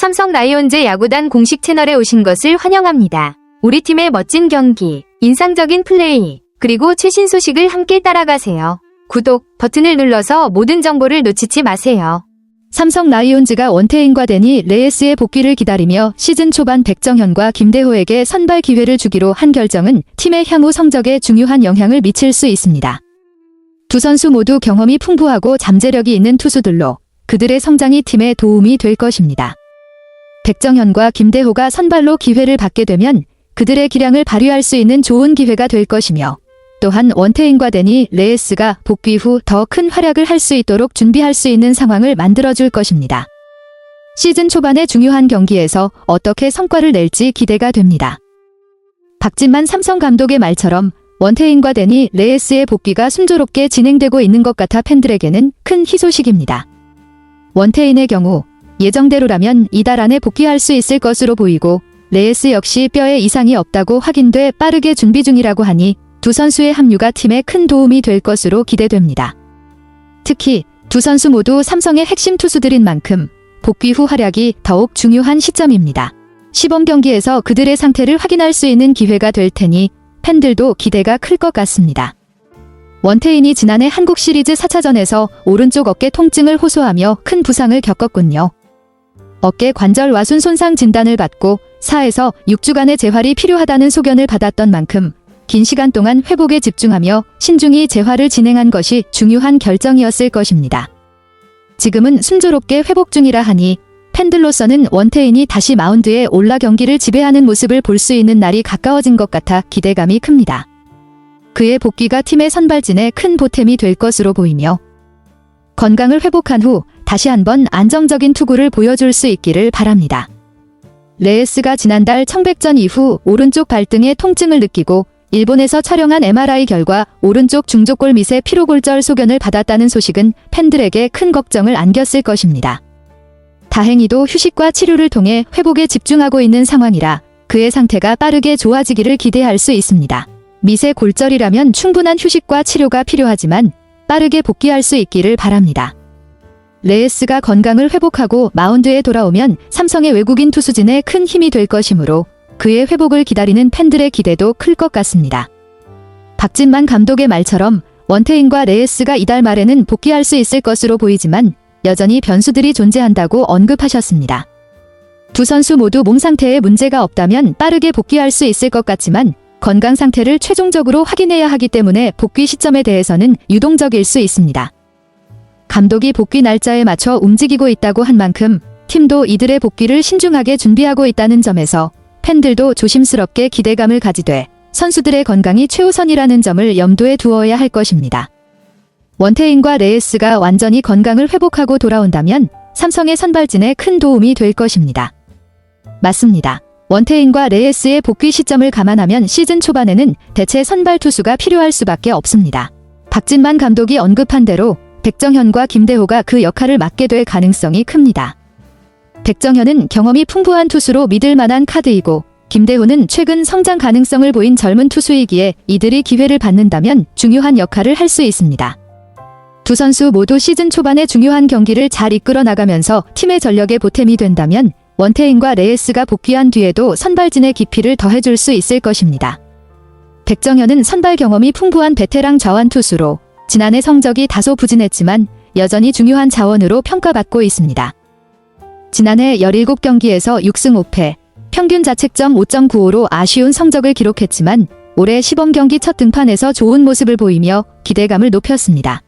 삼성 라이온즈 야구단 공식 채널에 오신 것을 환영합니다. 우리 팀의 멋진 경기, 인상적인 플레이, 그리고 최신 소식을 함께 따라가세요. 구독 버튼을 눌러서 모든 정보를 놓치지 마세요. 삼성 라이온즈가 원태인과 데니 레이스의 복귀를 기다리며 시즌 초반 백정현과 김대호에게 선발 기회를 주기로 한 결정은 팀의 향후 성적에 중요한 영향을 미칠 수 있습니다. 두 선수 모두 경험이 풍부하고 잠재력이 있는 투수들로 그들의 성장이 팀에 도움이 될 것입니다. 백정현과 김대호가 선발로 기회를 받게 되면 그들의 기량을 발휘할 수 있는 좋은 기회가 될 것이며 또한 원태인과 데니 레이스가 복귀 후 더 큰 활약을 할 수 있도록 준비할 수 있는 상황을 만들어줄 것입니다. 시즌 초반의 중요한 경기에서 어떻게 성과를 낼지 기대가 됩니다. 박진만 삼성 감독의 말처럼 원태인과 데니 레이스의 복귀가 순조롭게 진행되고 있는 것 같아 팬들에게는 큰 희소식입니다. 원태인의 경우 예정대로라면 이달 안에 복귀할 수 있을 것으로 보이고 레이스 역시 뼈에 이상이 없다고 확인돼 빠르게 준비 중이라고 하니 두 선수의 합류가 팀에 큰 도움이 될 것으로 기대됩니다. 특히 두 선수 모두 삼성의 핵심 투수들인 만큼 복귀 후 활약이 더욱 중요한 시점입니다. 시범 경기에서 그들의 상태를 확인할 수 있는 기회가 될 테니 팬들도 기대가 클 것 같습니다. 원태인이 지난해 한국 시리즈 4차전에서 오른쪽 어깨 통증을 호소하며 큰 부상을 겪었군요. 어깨 관절 와 순 손상 진단을 받고 4에서 6주간의 재활이 필요하다는 소견을 받았던 만큼 긴 시간 동안 회복에 집중하며 신중히 재활을 진행한 것이 중요한 결정이었을 것입니다. 지금은 순조롭게 회복 중이라 하니 팬들로서는 원태인이 다시 마운드에 올라 경기를 지배하는 모습을 볼 수 있는 날이 가까워진 것 같아 기대감이 큽니다. 그의 복귀가 팀의 선발진에 큰 보탬이 될 것으로 보이며 건강을 회복한 후 다시 한번 안정적인 투구를 보여줄 수 있기를 바랍니다. 레이스가 지난달 청백전 이후 오른쪽 발등에 통증을 느끼고 일본에서 촬영한 MRI 결과 오른쪽 중족골 밑에 피로골절 소견을 받았다는 소식은 팬들에게 큰 걱정을 안겼을 것입니다. 다행히도 휴식과 치료를 통해 회복에 집중하고 있는 상황이라 그의 상태가 빠르게 좋아지기를 기대할 수 있습니다. 미세 골절이라면 충분한 휴식과 치료가 필요하지만 빠르게 복귀할 수 있기를 바랍니다. 레이스가 건강을 회복하고 마운드에 돌아오면 삼성의 외국인 투수진에 큰 힘이 될 것이므로 그의 회복을 기다리는 팬들의 기대도 클 것 같습니다. 박진만 감독의 말처럼 원태인과 레이스가 이달 말에는 복귀할 수 있을 것으로 보이지만 여전히 변수들이 존재한다고 언급하셨습니다. 두 선수 모두 몸 상태에 문제가 없다면 빠르게 복귀할 수 있을 것 같지만 건강 상태를 최종적으로 확인해야 하기 때문에 복귀 시점에 대해서는 유동적일 수 있습니다. 감독이 복귀 날짜에 맞춰 움직이고 있다고 한 만큼 팀도 이들의 복귀를 신중하게 준비하고 있다는 점에서 팬들도 조심스럽게 기대감을 가지되 선수들의 건강이 최우선이라는 점을 염두에 두어야 할 것입니다. 원태인과 레이스가 완전히 건강을 회복하고 돌아온다면 삼성의 선발진에 큰 도움이 될 것입니다. 맞습니다. 원태인과 레이스의 복귀 시점을 감안하면 시즌 초반에는 대체 선발 투수가 필요할 수밖에 없습니다. 박진만 감독이 언급한 대로 백정현과 김대호가 그 역할을 맡게 될 가능성이 큽니다. 백정현은 경험이 풍부한 투수로 믿을 만한 카드이고 김대호는 최근 성장 가능성을 보인 젊은 투수이기에 이들이 기회를 받는다면 중요한 역할을 할 수 있습니다. 두 선수 모두 시즌 초반에 중요한 경기를 잘 이끌어 나가면서 팀의 전력에 보탬이 된다면 원태인과 레이스가 복귀한 뒤에도 선발진의 깊이를 더해줄 수 있을 것입니다. 백정현은 선발 경험이 풍부한 베테랑 자완 투수로 지난해 성적이 다소 부진했지만 여전히 중요한 자원으로 평가받고 있습니다. 지난해 17경기에서 6승 5패, 평균 자책점 5.95로 아쉬운 성적을 기록했지만 올해 시범 경기 첫 등판에서 좋은 모습을 보이며 기대감을 높였습니다.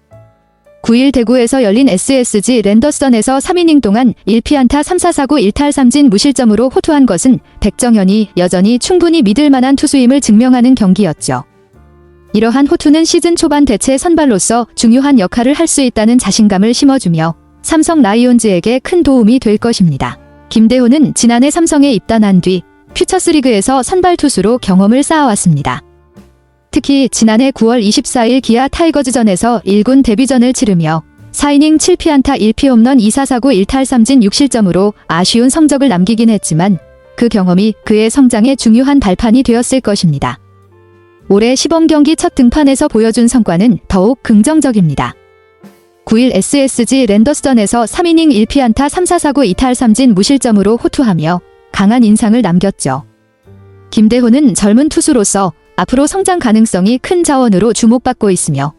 9일 대구에서 열린 SSG 랜더선에서 3이닝 동안 1피안타 3사사구 1탈 3진 무실점으로 호투한 것은 백정현이 여전히 충분히 믿을 만한 투수임을 증명하는 경기였죠. 이러한 호투는 시즌 초반 대체 선발로서 중요한 역할을 할 수 있다는 자신감을 심어주며 삼성 라이온즈에게 큰 도움이 될 것입니다. 김대호는 지난해 삼성에 입단한 뒤 퓨처스리그에서 선발 투수로 경험을 쌓아왔습니다. 특히 지난해 9월 24일 기아 타이거즈전에서 1군 데뷔전을 치르며 4이닝 7피안타 1피 홈런 2사사구 1탈 3진 6실점으로 아쉬운 성적을 남기긴 했지만 그 경험이 그의 성장에 중요한 발판이 되었을 것입니다. 올해 시범 경기 첫 등판에서 보여준 성과는 더욱 긍정적입니다. 9일 SSG 랜더스전에서 3이닝 1피안타 3사사구 2탈 3진 무실점으로 호투하며 강한 인상을 남겼죠. 김대호는 젊은 투수로서 앞으로 성장 가능성이 큰 자원으로 주목받고 있으며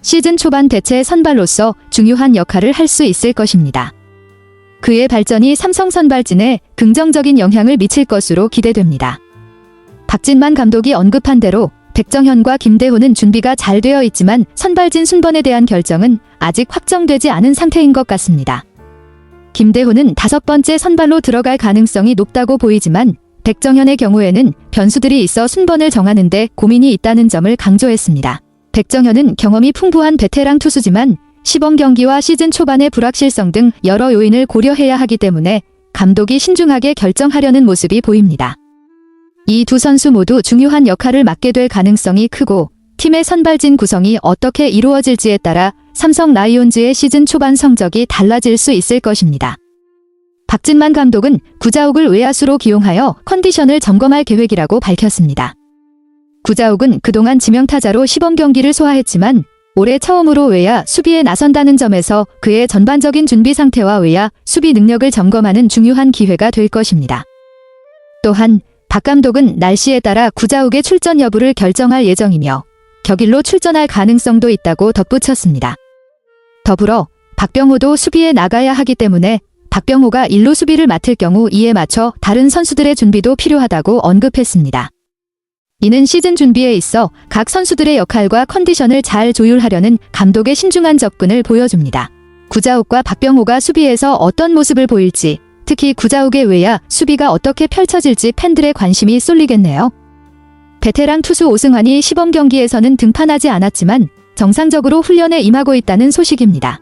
시즌 초반 대체 선발로서 중요한 역할을 할 수 있을 것입니다. 그의 발전이 삼성 선발진에 긍정적인 영향을 미칠 것으로 기대됩니다. 박진만 감독이 언급한 대로 백정현과 김대호는 준비가 잘 되어 있지만 선발진 순번에 대한 결정은 아직 확정되지 않은 상태인 것 같습니다. 김대호는 다섯 번째 선발로 들어갈 가능성이 높다고 보이지만 백정현의 경우에는 변수들이 있어 순번을 정하는데 고민이 있다는 점을 강조했습니다. 백정현은 경험이 풍부한 베테랑 투수지만 시범 경기와 시즌 초반의 불확실성 등 여러 요인을 고려해야 하기 때문에 감독이 신중하게 결정하려는 모습이 보입니다. 이 두 선수 모두 중요한 역할을 맡게 될 가능성이 크고 팀의 선발진 구성이 어떻게 이루어질지에 따라 삼성 라이온즈의 시즌 초반 성적이 달라질 수 있을 것입니다. 박진만 감독은 구자욱을 외야수로 기용하여 컨디션을 점검할 계획이라고 밝혔습니다. 구자욱은 그동안 지명타자로 시범 경기를 소화했지만 올해 처음으로 외야 수비에 나선다는 점에서 그의 전반적인 준비 상태와 외야 수비 능력을 점검하는 중요한 기회가 될 것입니다. 또한 박 감독은 날씨에 따라 구자욱의 출전 여부를 결정할 예정이며 격일로 출전할 가능성도 있다고 덧붙였습니다. 더불어 박병호도 수비에 나가야 하기 때문에 박병호가 일루 수비를 맡을 경우 이에 맞춰 다른 선수들의 준비도 필요하다고 언급했습니다. 이는 시즌 준비에 있어 각 선수들의 역할과 컨디션을 잘 조율하려는 감독의 신중한 접근을 보여줍니다. 구자욱과 박병호가 수비에서 어떤 모습을 보일지, 특히 구자욱의 외야 수비가 어떻게 펼쳐질지 팬들의 관심이 쏠리겠네요. 베테랑 투수 오승환이 시범 경기에서는 등판하지 않았지만 정상적으로 훈련에 임하고 있다는 소식입니다.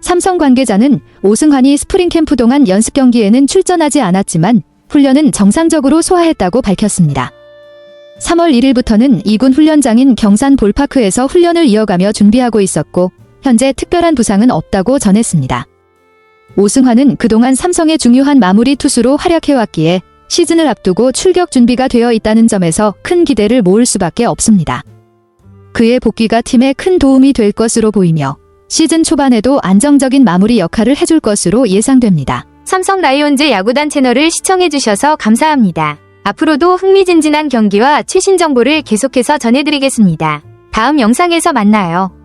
삼성 관계자는 오승환이 스프링 캠프 동안 연습 경기에는 출전하지 않았지만 훈련은 정상적으로 소화했다고 밝혔습니다. 3월 1일부터는 2군 훈련장인 경산 볼파크에서 훈련을 이어가며 준비하고 있었고 현재 특별한 부상은 없다고 전했습니다. 오승환은 그동안 삼성의 중요한 마무리 투수로 활약해왔기에 시즌을 앞두고 출격 준비가 되어 있다는 점에서 큰 기대를 모을 수밖에 없습니다. 그의 복귀가 팀에 큰 도움이 될 것으로 보이며 시즌 초반에도 안정적인 마무리 역할을 해줄 것으로 예상됩니다. 삼성 라이온즈 야구단 채널을 시청해주셔서 감사합니다. 앞으로도 흥미진진한 경기와 최신 정보를 계속해서 전해드리겠습니다. 다음 영상에서 만나요.